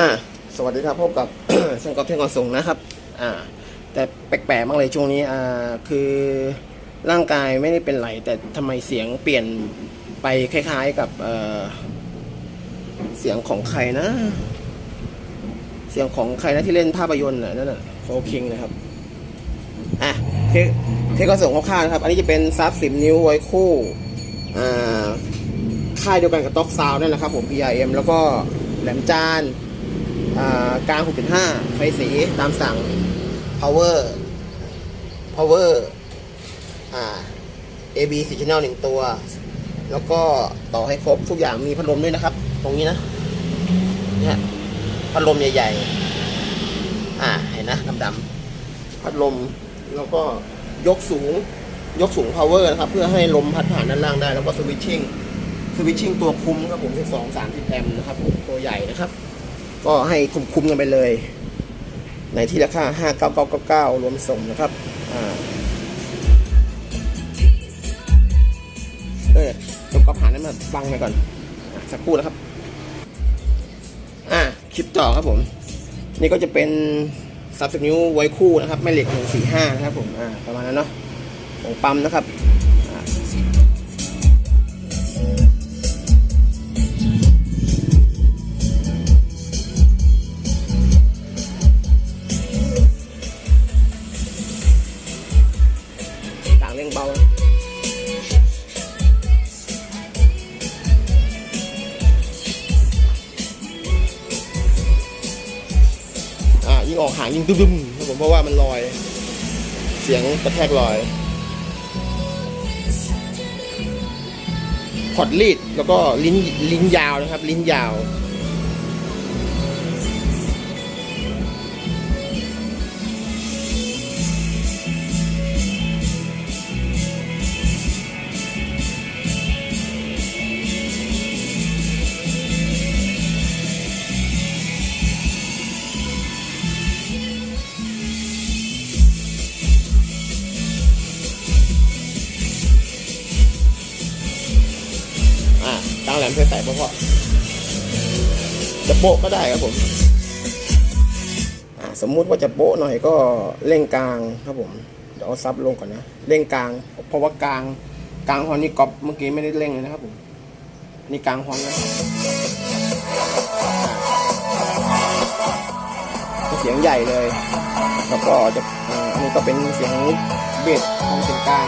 อ่าสวัสดีครับพบกับ ช่างกอล์ฟเทงกอนส่งนะครับ อ่า แต่แปลกๆมากเลยช่วงนี้อ่าคือร่างกายไม่ได้เป็นไรแต่ทำไมเสียงเปลี่ยนไปคล้าย ๆ กับเอ่อเสียงของใครนะ เสียงของใครนะที่เล่นภาพยนตร์น่ะนั่นน่ะโฟคิงนะครับอะเทเทคกอนส่งคร่าวๆนะครับ อันนี้จะเป็นซับสิบนิ้วไว้คู่อ่าค่ายเดียวกันกับต็อกซาวนั่นแหละครับผม PRM แล้วก็แหลมจาน กลาง 6.5 ไฟสีตามสั่ง power power อ่า AB 4 channel หนึ่งตัว แล้วก็ต่อให้ครบทุกอย่างมีพัดลมด้วยนะครับ ตรงนี้นะเนี่ยพัดลมใหญ่ๆ อ่าเห็นนะดำๆพัดลมแล้วก็ยกสูงยกสูง power นะครับ เพื่อให้ลมพัดผ่านด้านล่างได้ แล้วก็สวิตชิ่งสวิตชิ่งตัวคุมครับผม12 30แอมป์นะครับผมตัวใหญ่นะครับ ก็ให้คุ้มๆกันไปเลย ในที่ราคา 59999 รวมส่งนะครับอ่าเออตกกระผ่านนั้นมาบังไปก่อนอสักครู่นะครับ อ่าคลิปต่อครับผม นี่ก็จะเป็นซับสนิ้วไว้คู่นะครับแม่เหล็ก145นะครับผม อ่า ประมาณนั้นเนาะของปั๊มนะครับ ยิ่งออกหางยิ่งดุ้มๆครับผมเพราะว่ามันลอย เสียงกระแทกลอยพอดลีดแล้วก็ลิ้นลิ้นยาวนะครับ ลิ้นยาว แหลมเพื่ใส่เพราะว่าจะโปะก็ได้ครับผมสมมุติว่าจะโปะหน่อยก็เร่งกลางครับผมเดี๋ยวเอาซับลงก่อนนะเร่งกลาง เพราะว่ากลางกลางฮอนนี่ก๊อปเมื่อกี้ไม่ได้เร่งเลยนะครับผมนี่กลางฮอนนะเสียงใหญ่เลย แล้วก็จะอันนี้ก็เป็นเสียงเบสของเสียงกลาง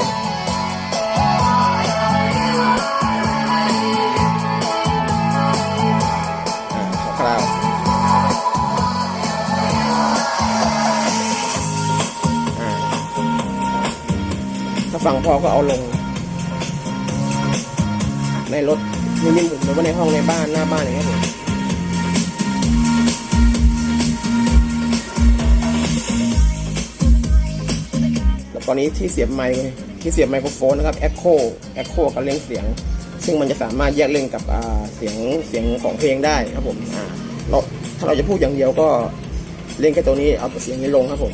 ฟังพอก็เอาลง ในรถมินิหมุนหรือว่าในห้องในบ้านหน้าบ้านอย่างเงี้ยผมแล้วตอนนี้ที่เสียบไมค์ที่เสียบไมโครโฟนนะครับ Echo Echo กับเล่งเสียง ซึ่งมันจะสามารถแยกเล่นกับเสียงเสียงของเพลงได้ครับผมเราถ้าเราจะพูดอย่างเดียวก็เล่นแค่ตัวนี้เอาเสียงนี้ลงครับผม